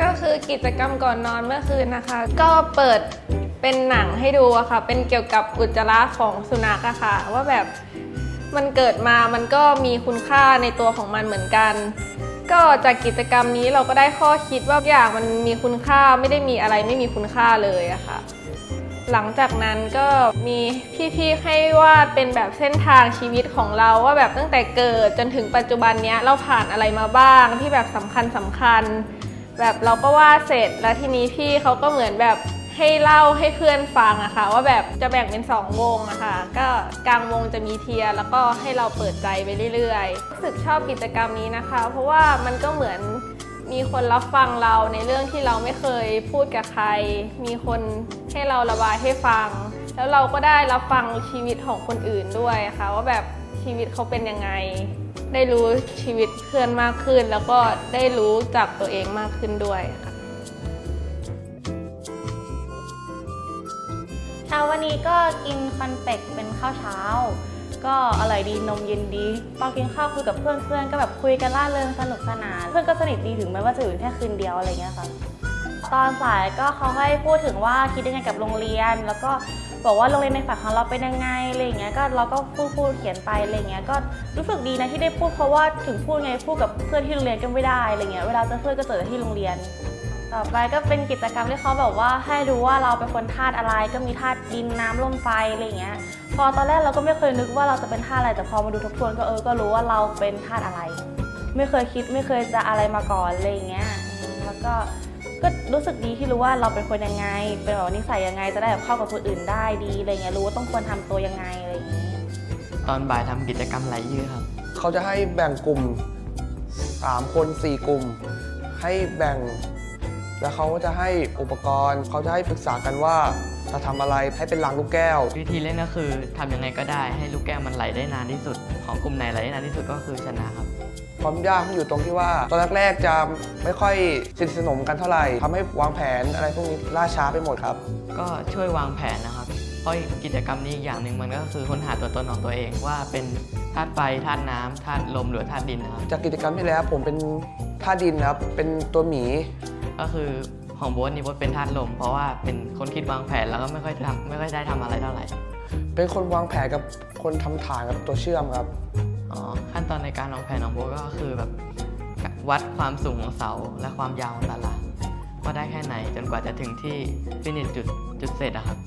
ก็คือกิจกรรมก่อนนอนเมื่อคืนนะคะ ก็เปิดเป็นหนังให้ดูอะค่ะ เป็นเกี่ยวกับอุจจาระของสุนัขอะค่ะ ว่าแบบมันเกิดมามันก็มีคุณค่าในตัวของมันเหมือนกัน ก็จากกิจกรรมนี้เราก็ได้ข้อคิดว่าอย่างมันมีคุณค่าไม่ได้มีอะไรไม่มีคุณค่าเลยอะค่ะ หลังจากนั้นก็มีพี่ๆให้วาดเป็นแบบเส้นทางชีวิตของเราว่าแบบตั้งแต่เกิดจนถึงปัจจุบันเนี้ยเราผ่านอะไรมาบ้างที่แบบสำคัญสำคัญ แบบเราก็วาดเสร็จแล้วทีนี้พี่เขาก็เหมือนแบบให้เล่าให้เพื่อนฟังอะค่ะว่าแบบจะแบ่งเป็นสองวงอะค่ะก็กลางวงจะมีเทียร์แล้วก็ให้เราเปิดใจไปเรื่อยๆรู้สึกชอบกิจกรรมนี้นะคะ เพราะว่ามันก็เหมือน มีคนรับฟังเราในเรื่องที่เราไม่เคยพูดกับใคร มีคนให้เราระบายให้ฟัง แล้วเราก็ได้รับฟังชีวิตของคนอื่นด้วยค่ะ ว่าแบบชีวิตเขาเป็นยังไง ได้รู้ชีวิตเพื่อนมากขึ้น แล้วก็ได้รู้จักตัวเองมากขึ้นด้วยค่ะเช้าวันนี้ก็กินคอนเฟกเป็นข้าวเช้า ก็อร่อยดีนมเย็นดีตอนกินข้าวคุยกับเพื่อนเพื่อนก็แบบคุยกันล่าเริงสนุกสนาน เพื่อนก็สนิทดีถึงแม้ว่าจะอยู่แค่คืนเดียวอะไรเงี้ยค่ะตอนสายก็เขาให้พูดถึงว่าคิดยังไงกับโรงเรียน แล้วก็บอกว่าโรงเรียนในฝันของเราเป็นยังไงอะไรเงี้ยก็เราก็พูดพูดเขียนไปอะไรเงี้ยก็รู้สึกดีนะที่ได้พูดเพราะว่าถึงพูดไงพูดกับเพื่อนที่โรงเรียนก็ไม่ได้อะไรเงี้ยเวลาเจอเพื่อนก็เจอที่โรงเรียน ต่อไปก็เป็นกิจกรรมที่เขาแบบว่าให้รู้ว่าเราเป็นคนธาตุอะไร ก็มีธาตุดินน้ำลมไฟอะไรอย่างเงี้ย พอตอนแรกเราก็ไม่เคยนึกว่าเราจะเป็นธาตุอะไรแต่พอมาดูทบทวนก็เออก็รู้ว่าเราเป็นธาตุอะไร ไม่เคยคิดไม่เคยจะอะไรมาก่อนอะไรอย่างเงี้ยอืมแล้วก็ก็รู้สึกดีที่รู้ว่าเราเป็นคนยังไง เป็นแบบนิสัยยังไงจะได้แบบเข้ากับคนอื่นได้ดีอะไรเงี้ยรู้ว่าต้องควรทำตัวยังไงอะไรอย่างงี้ ตอนบ่ายทำกิจกรรมไหลยืดครับ เขาจะให้แบ่งกลุ่ม 3 คน 4 กลุ่ม ให้แบ่ง แล้วเขาก็จะให้อุปกรณ์เขาจะให้ปรึกษากันว่าจะทำอะไรให้เป็นรางลูกแก้ว วิธีเล่นก็คือทำยังไงก็ได้ให้ลูกแก้วมันไหลได้นานที่สุด ของกลุ่มไหนไหลได้นานที่สุดก็คือชนะครับความยากมันอยู่ตรงที่ว่าตอนแรกๆจะไม่ค่อยสนิทสนมกันเท่าไหร่ทำให้วางแผนอะไรพวกนี้ล่าช้าไปหมดครับ ก็ช่วยวางแผนนะครับเพราะกิจกรรมนี้อีกอย่างหนึ่งมันก็คือค้นหาตัวตนของตัวเองว่าเป็นธาตุไฟธาตุน้ำธาตุลมหรือธาตุดินนะครับจากกิจกรรมที่แล้วผมเป็นท่าดินนะครับเป็นตัวหมี ก็คือของโบ๊ทนี่โบ๊ทเป็นธาตุลม เพราะว่าเป็นคนคิดวางแผนแล้วก็ไม่ค่อยทำไม่ค่อยได้ทำอะไรเท่าไหร่เป็นคนวางแผนกับคนทำฐานกับตัวเชื่อมครับอ๋อขั้นตอนในการวางแผนของโบ๊ทก็คือแบบวัดความสูงของเสาและความยาวของตารางว่าได้แค่ไหนจนกว่าจะถึงที่ฟินิชจุดจุดเสร็จอะครับ